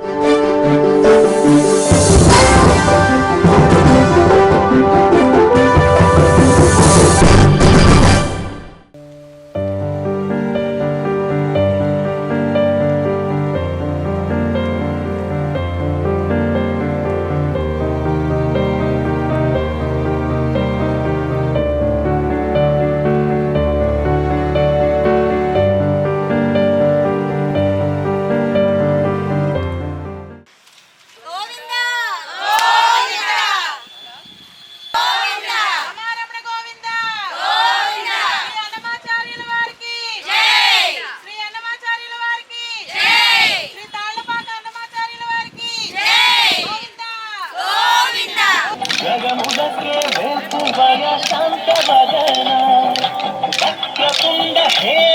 Música शांत भजना सत्यकुंड हे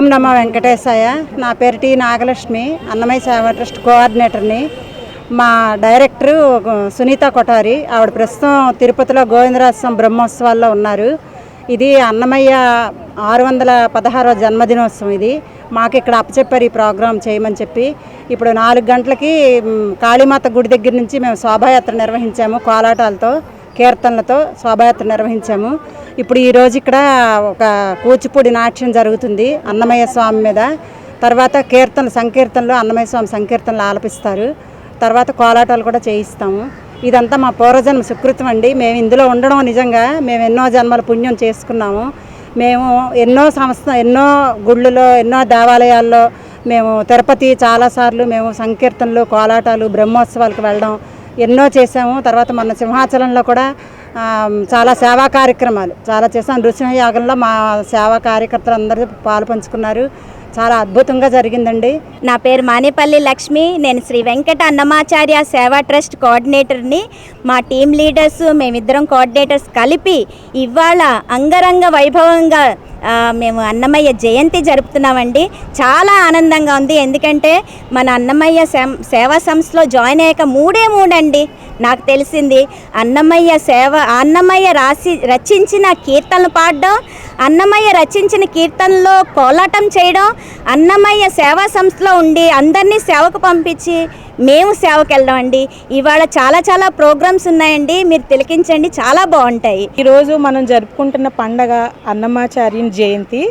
ఓం నమ వెంకటేశాయ. నా పేరు టి నాగలక్ష్మి అన్నమయ్య సేవా ట్రస్ట్ కోఆర్డినేటర్ని. మా డైరెక్టరు సునీత కొఠారి. ఆవిడ ప్రస్తుతం తిరుపతిలో గోవిందరాజస్వామి బ్రహ్మోత్సవాల్లో ఉన్నారు. ఇది అన్నమయ్య ఆరు వందల పదహారవ జన్మదినోత్సవం ఇది. మాకు ఇక్కడ అప్పచెప్పారు ఈ ప్రోగ్రాం చేయమని చెప్పి. ఇప్పుడు నాలుగు గంటలకి కాళీమాత గుడి దగ్గర నుంచి మేము శోభాయాత్ర నిర్వహించాము. కోలాటాలతో కీర్తనలతో శోభాయాత్ర నిర్వహించాము. ఇప్పుడు ఈరోజు ఇక్కడ ఒక కూచిపూడి నాట్యం జరుగుతుంది అన్నమయ్య స్వామి మీద. తర్వాత కీర్తన సంకీర్తనలు అన్నమయ్య స్వామి సంకీర్తనలు ఆలపిస్తారు. తర్వాత కోలాటాలు కూడా చేయిస్తాము. ఇదంతా మా పూర్వజన్మ సుకృతం అండి. మేము ఇందులో ఉండడం నిజంగా మేము ఎన్నో జన్మల పుణ్యం చేసుకున్నాము. మేము ఎన్నో సంస్థ ఎన్నో గుళ్ళలో ఎన్నో దేవాలయాల్లో మేము తిరుపతి చాలాసార్లు మేము సంకీర్తనలు కోలాటాలు బ్రహ్మోత్సవాలకు వెళ్ళడం ఎన్నో చేసాము తర్వాత మన సింహాచలంలో కూడా చాలా సేవా కార్యక్రమాలు. చాలా చేసాం నృసింహయాగంలో మా సేవా కార్యకర్తలు అందరూ పాలు పంచుకున్నారు. చాలా అద్భుతంగా జరిగిందండి. నా పేరు మానేపల్లి లక్ష్మి. నేను శ్రీ వెంకట అన్నమాచార్య సేవా ట్రస్ట్ కోఆర్డినేటర్ని. మా టీం లీడర్స్ మేమిద్దరం కోఆర్డినేటర్స్ కలిపి ఇవాళ అంగరంగ వైభవంగా మేము అన్నమయ్య జయంతి జరుపుతున్నామండి. చాలా ఆనందంగా ఉంది. ఎందుకంటే మన అన్నమయ్య సేవా సంస్థలో జాయిన్ అయ్యాక మూడే మూడండి. నాకు తెలిసింది అన్నమయ్య సేవ అన్నమయ్య రాసి రచించిన కీర్తనలు పాడడం అన్నమయ్య రచించిన కీర్తనలో కోలాటం చేయడం అన్నమయ్య సేవా సంస్థలో ఉండి అందరినీ సేవకు పంపించి మేము సేవకు వెళ్దాం అండి ఇవాళ చాలా చాలా ప్రోగ్రామ్స్ ఉన్నాయండి. మీరు తిలకించండి. చాలా బాగుంటాయి. ఈరోజు మనం జరుపుకుంటున్న పండగ అన్నమాచార్యుని జయంతి.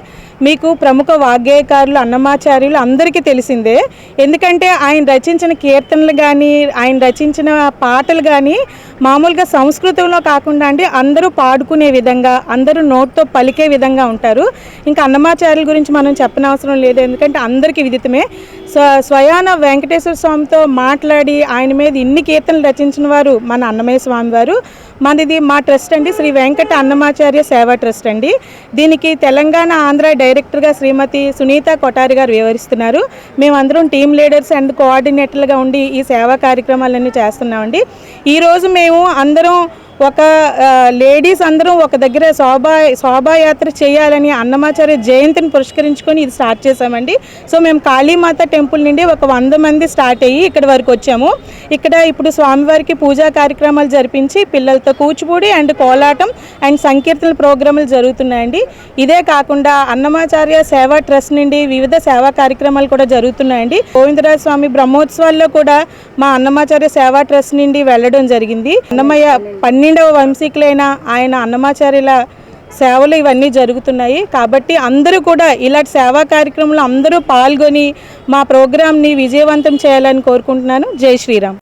మీకు ప్రముఖ వాగ్గేయకారులు అన్నమాచార్యులు అందరికీ తెలిసిందే. ఎందుకంటే ఆయన రచించిన కీర్తనలు కానీ ఆయన రచించిన పాటలు కానీ మామూలుగా సంస్కృతంలో కాకుండా అండి అందరూ పాడుకునే విధంగా అందరూ నోట్తో పలికే విధంగా ఉంటారు. ఇంకా అన్నమాచార్యుల గురించి మనం చెప్పనవసరం లేదు. ఎందుకంటే అందరికీ విదితమే. స్వ స్వయాన వెంకటేశ్వర స్వామితో మాట్లాడి ఆయన మీద ఇన్ని కీర్తనలు రచించిన వారు మన అన్నమయ్య స్వామి వారు మనది మా ట్రస్ట్ అండి శ్రీ వెంకట అన్నమాచార్య సేవా ట్రస్ట్ అండి. దీనికి తెలంగాణ ఆంధ్ర డైరెక్టర్గా శ్రీమతి సునీత కొటారి గారు వివరిస్తున్నారు మేమందరం టీమ్ లీడర్స్ అండ్ కోఆర్డినేటర్లుగా ఉండి ఈ సేవా కార్యక్రమాలన్నీ చేస్తున్నామండి. ఈరోజు మేము అందరం ఒక లేడీస్ అందరం ఒక దగ్గర శోభా శోభాయాత్ర చేయాలని అన్నమాచార్య జయంతిని పురస్కరించుకొని ఇది స్టార్ట్ చేశామండి. సో మేము కాళీమాత టెంపుల్ నుండి ఒక వంద మంది స్టార్ట్ అయ్యి ఇక్కడ వరకు వచ్చాము. ఇక్కడ ఇప్పుడు స్వామివారికి పూజా కార్యక్రమాలు జరిపించి పిల్లలతో కూచిపూడి అండ్ కోలాటం అండ్ సంకీర్తన ప్రోగ్రాములు జరుగుతున్నాయండి. ఇదే కాకుండా అన్నమాచార్య సేవా ట్రస్ట్ నుండి వివిధ సేవా కార్యక్రమాలు కూడా జరుగుతున్నాయండి. గోవిందరాజ స్వామి బ్రహ్మోత్సవాల్లో కూడా మా అన్నమాచార్య సేవా ట్రస్ట్ నుండి వెళ్ళడం జరిగింది. అన్నమయ్య పన్నెండవ వంశీకులైన ఆయన అన్నమాచార్యుల సేవలు ఇవన్నీ జరుగుతున్నాయి. కాబట్టి అందరూ కూడా ఇలాంటి సేవా కార్యక్రమంలో అందరూ పాల్గొని మా ప్రోగ్రామ్ని విజయవంతం చేయాలని కోరుకుంటున్నాను. జై శ్రీరామ్.